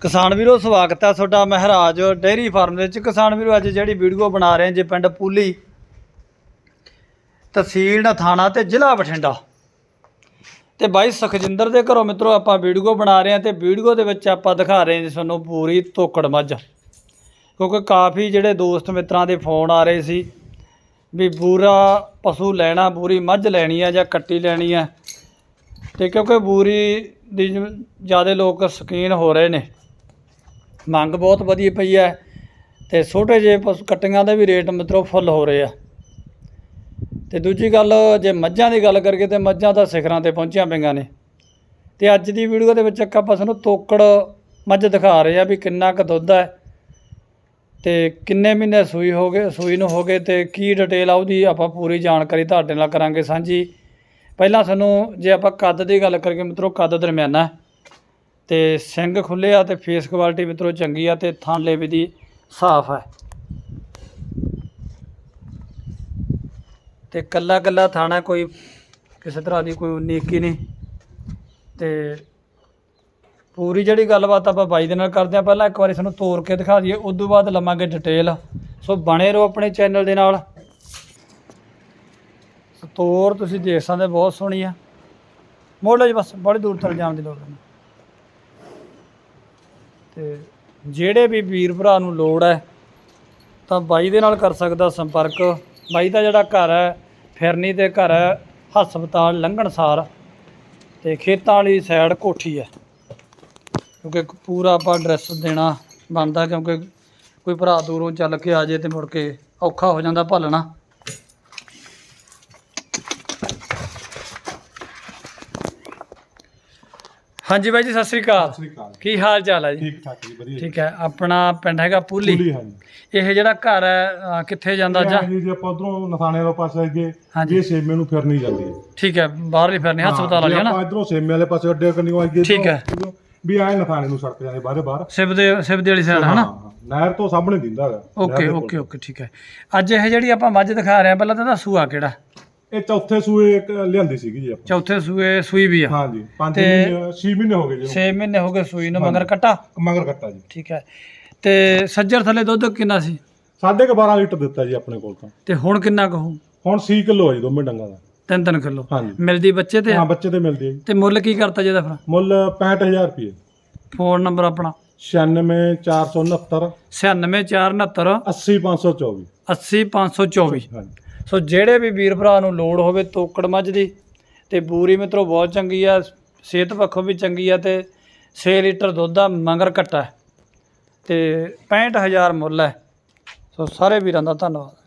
ਕਿਸਾਨ ਵੀਰੋ, ਸਵਾਗਤ ਹੈ ਤੁਹਾਡਾ ਮਹਿਰਾਜ ਡੇਅਰੀ ਫਾਰਮ ਦੇ ਵਿੱਚ। ਕਿਸਾਨ ਵੀਰੋ, ਅੱਜ ਜਿਹੜੀ ਵੀਡੀਓ ਬਣਾ ਰਹੇ ਹਾਂ ਜੀ ਪਿੰਡ ਪੂਲੀ ਤਹਿਸੀਲ ਥਾਣਾ ਤੇ ਜ਼ਿਲ੍ਹਾ ਬਠਿੰਡਾ। ਤੇ ਬਾਈ ਸੁਖਜਿੰਦਰ ਦੇ ਘਰੋਂ ਮਿੱਤਰੋ, ਆਪਾਂ ਵੀਡੀਓ ਬਣਾ ਰਹੇ ਹਾਂ ਤੇ ਵੀਡੀਓ ਦੇ ਵਿੱਚ ਆਪਾਂ ਦਿਖਾ ਰਹੇ ਹਾਂ ਜੀ ਤੁਹਾਨੂੰ ਪੂਰੀ ਤੋਕੜ ਮੱਝ। ਕਿਉਂਕਿ ਕਾਫੀ ਜਿਹੜੇ ਦੋਸਤ ਮਿੱਤਰਾਂ ਦੇ ਫੋਨ ਆ ਰਹੇ ਸੀ ਵੀ ਪੂਰਾ ਪਸ਼ੂ ਲੈਣਾ ਪੂਰੀ ਮੱਝ ਲੈਣੀ ਆ ਜਾਂ ਕੱਟੀ ਲੈਣੀ ਆ। ਤੇ ਕਿਉਂਕਿ ਬੂਰੀ ਦੀ ਜ਼ਿਆਦਾ ਲੋਕ ਸ਼ੌਕੀਨ ਹੋ ਰਹੇ ਨੇ। ਮੰਗ ਬਹੁਤ ਵਧੀਆ ਪਈ ਹੈ ਤੇ ਛੋਟੇ ਜਿਹੇ ਪਸ਼ੂ ਕੱਟੀਆਂ ਦੇ ਵੀ ਰੇਟ ਮਿੱਤਰੋ ਫੁੱਲ ਹੋ ਰਹੇ ਆ। ਤੇ ਦੂਜੀ ਗੱਲ, ਜੇ ਮੱਝਾਂ ਦੀ ਗੱਲ ਕਰੀਏ ਤੇ ਮੱਝਾਂ ਤਾਂ ਸਿਖਰਾਂ ਤੇ ਪਹੁੰਚੀਆਂ ਪਈਆਂ ਨੇ। ਤੇ ਅੱਜ ਦੀ ਵੀਡੀਓ ਦੇ ਵਿੱਚ ਇੱਕ ਆਪਾਂ ਸਾਨੂੰ ਤੋਕੜ ਮੱਝ ਦਿਖਾ ਰਹੇ ਆ ਵੀ ਕਿੰਨਾ ਕੁ ਦੁੱਧ ਹੈ ਤੇ ਕਿੰਨੇ ਮਹੀਨੇ ਸੂਈ ਹੋ ਗਏ, ਸੂਈ ਨੂੰ ਹੋ ਗਏ ਤੇ ਕੀ ਡਿਟੇਲ ਆ ਉਹਦੀ ਆਪਾਂ ਪੂਰੀ ਜਾਣਕਾਰੀ ਤੁਹਾਡੇ ਨਾਲ ਕਰਾਂਗੇ ਸਾਂਝੀ। ਪਹਿਲਾਂ ਸਾਨੂੰ ਜੇ ਆਪਾਂ ਕੱਦ ਦੀ ਗੱਲ ਕਰੀਏ ਮਿੱਤਰੋ, ਕੱਦ ਦਰਮਿਆਨਾ ਹੈ। ਤੇ ਸਿੰਘ ਖੁੱਲੇ ਆ ਤੇ ਫੇਸ ਕੁਆਲਿਟੀ ਮਿੱਤਰੋ ਚੰਗੀ ਆ ਤੇ ਥਣ ਲੇਵੇ ਦੀ ਸਾਫ਼ ਹੈ ਤੇ ਕੱਲਾ ਕੱਲਾ ਥਾਣਾ ਕੋਈ ਕਿਸੇ ਤਰ੍ਹਾਂ ਦੀ ਕੋਈ ਉਨੀਕੀ ਨਹੀਂ। ਤੇ ਪੂਰੀ ਜਿਹੜੀ ਗੱਲਬਾਤ ਆਪਾਂ ਬਾਈ ਦੇ ਨਾਲ ਕਰਦੇ ਆ ਪਹਿਲਾਂ ਇੱਕ ਵਾਰੀ ਸਾਨੂੰ ਤੋਰ ਕੇ ਦਿਖਾ ਦਈਏ, ਉਸ ਤੋਂ ਬਾਅਦ ਲਵਾਂਗੇ ਡਿਟੇਲ ਸੋ ਬਣੇ ਰਹੋ ਆਪਣੇ ਚੈਨਲ ਦੇ ਨਾਲ। ਤੋਰ ਤੁਸੀਂ ਦੇਖ ਸਕਦੇ ਬਹੁਤ ਸੋਹਣੀ ਆ। ਮੋੜ ਲਓ ਜੀ ਬਸ ਬੜੀ ਦੂਰ ਤੱਕ ਜਾਣ ਦੀ ਲੋੜ ਨਹੀਂ। ਤੇ ਜਿਹੜੇ ਵੀ ਵੀਰ ਭਰਾ ਨੂੰ ਲੋੜ ਹੈ, ਤਾਂ ਬਾਈ ਦੇ ਨਾਲ ਕਰ ਸਕਦਾ ਸੰਪਰਕ। ਬਾਈ ਦਾ ਜਿਹੜਾ ਘਰ ਹੈ, ਫਿਰਨੀ ਤੇ ਘਰ ਹੈ, ਹਸਪਤਾਲ ਲੰਘਣਸਾਰ ਤੇ ਖੇਤਾਂ ਵਾਲੀ ਸਾਈਡ ਕੋਠੀ ਹੈ। ਕਿਉਂਕਿ ਪੂਰਾ ਆਪਾਂ ਐਡਰੈਸ ਦੇਣਾ ਬਣਦਾ, ਕਿਉਂਕਿ ਕੋਈ ਭਰਾ ਦੂਰੋਂ ਚੱਲ ਕੇ ਆ ਜੇ ਤੇ ਮੁੜ ਕੇ ਔਖਾ ਹੋ ਜਾਂਦਾ ਭਾਲਣਾ। ਹਾਂਜੀ ਬਾਈ ਜੀ ਸਤਿ ਸ੍ਰੀ ਅਕਾਲ। ਸ੍ਰੀ ਅਕਾਲ। ਕੀ ਹਾਲ ਚਾਲ ਹੈ ਜੀ? ਠੀਕ ਠਾਕ ਜੀ ਵਧੀਆ ਠੀਕ ਹੈ ਆਪਣਾ ਪਿੰਡ ਹੈਗਾ ਪੂਲੀ। ਪੂਲੀ ਹਾਂਜੀ। ਇਹ ਜਿਹੜਾ ਘਰ ਹੈ ਕਿੱਥੇ ਜਾਂਦਾ ਜਾਂ? ਜੀ ਜੇ ਆਪਾਂ ਉਧਰੋਂ ਨਥਾਣੇ ਵਾਲੇ ਪਾਸੇ ਅੱਗੇ ਹਾਂਜੀ। ਇਹ ਸੇਮੇ ਨੂੰ ਫਿਰਨੀ ਜਾਂਦੀ ਹੈ। ਠੀਕ ਹੈ ਬਾਹਰਲੀ ਫਿਰਨੀ ਹਸਪਤਾਲ ਵਾਲੀ ਹੈ ਨਾ? ਆਪਾਂ ਇਧਰੋਂ ਸੇਮੇ ਵਾਲੇ ਪਾਸੇ ਅੱਡੇ ਕੰਨੀਓ ਅੱਗੇ ਠੀਕ ਹੈ। ਵੀ ਆਏ ਨਥਾਣੇ ਨੂੰ ਸੜਕ ਜਾਂਦੇ ਬਾਹਰੇ ਬਾਹਰ। ਸਿਵ ਦੇ ਸਿਵ ਦੀ ਵਾਲੀ ਸਾਈਡ ਹੈ ਨਾ ਹਾਂ, ਨਹਿਰ ਤੋਂ ਸਾਹਮਣੇ ਦਿੰਦਾ ਹੈਗਾ। ਨਹਿਰ ਓਕੇ ਦੇ ਕੋਲ। ਓਕੇ ਓਕੇ ਠੀਕ ਹੈ। ਅੱਜ ਇਹ ਜਿਹੜੀ ਆਪਾਂ ਮੱਝ ਦਿਖਾ ਰਹੇ ਹਾਂ ਪਹਿਲਾਂ ਤਾਂ ਇਹਦਾ ਸੂਆ ਕਿਹੜਾ। ਇਹ ਚੌਥੇ ਸੂਏ ਇੱਕ ਲਿਆਂਦੀ ਸੀਗੀ ਜੀ ਆਪਾਂ। ਚੌਥੇ ਸੂਏ ਸੂਈ ਵੀ ਆ। ਹਾਂਜੀ 5 ਤੇ- ਮਹੀਨੇ 6 ਮਹੀਨੇ ਹੋ ਗਏ ਜੀ। 6 ਮਹੀਨੇ ਹੋ ਗਏ ਸੂਈ ਨੂੰ ਮਗਰ ਕੱਟਾ? ਮਗਰ ਕੱਟਾ ਜੀ। ਠੀਕ ਹੈ। ਤੇ ਸੱਜਰ ਥੱਲੇ ਦੁੱਧ ਕਿੰਨਾ ਸੀ? ਸਾਢੇ ਕੁ 12 ਲੀਟਰ ਦਿੱਤਾ ਜੀ ਆਪਣੇ ਕੋਲ ਤਾਂ। ਤੇ ਹੁਣ ਕਿੰਨਾ ਕਹੂ ਹੁਣ 6 ਕਿਲੋ ਹੈ ਜੀ ਦੋਵੇਂ ਡੰਗਾਂ ਦਾ। 3-3 ਕਿਲੋ। ਹਾਂਜੀ। ਮਿਲਦੀ ਬੱਚੇ ਤੇ? ਹਾਂ ਬੱਚੇ ਤੇ ਮਿਲਦੀ ਹੈ ਜੀ। ਤੇ ਮੁੱਲ ਕੀ ਕਰਤਾ ਜਿਹਦਾ ਫਿਰ? ਮੁੱਲ 65000 ਰੁਪਏ। ਫੋਨ ਨੰਬਰ ਆਪਣਾ। 96469 96469 80524 80524 ਹਾਂਜੀ। ਸੋ ਜਿਹੜੇ ਵੀ ਵੀਰ ਭਰਾ ਨੂੰ ਲੋੜ ਹੋਵੇ ਤੋਕੜ ਮੱਝ ਦੀ, ਤੇ ਬੂਰੀ ਮਿੱਤਰੋ ਬਹੁਤ ਚੰਗੀ ਆ, ਸਿਹਤ ਪੱਖੋਂ ਵੀ ਚੰਗੀ ਆ, ਤੇ 6 ਲੀਟਰ ਦੁੱਧ ਦਾ ਮਗਰ ਘਟਾ ਤੇ 65000 ਮੁੱਲ ਹੈ ਸੋ ਸਾਰੇ ਵੀਰਾਂ ਦਾ ਧੰਨਵਾਦ।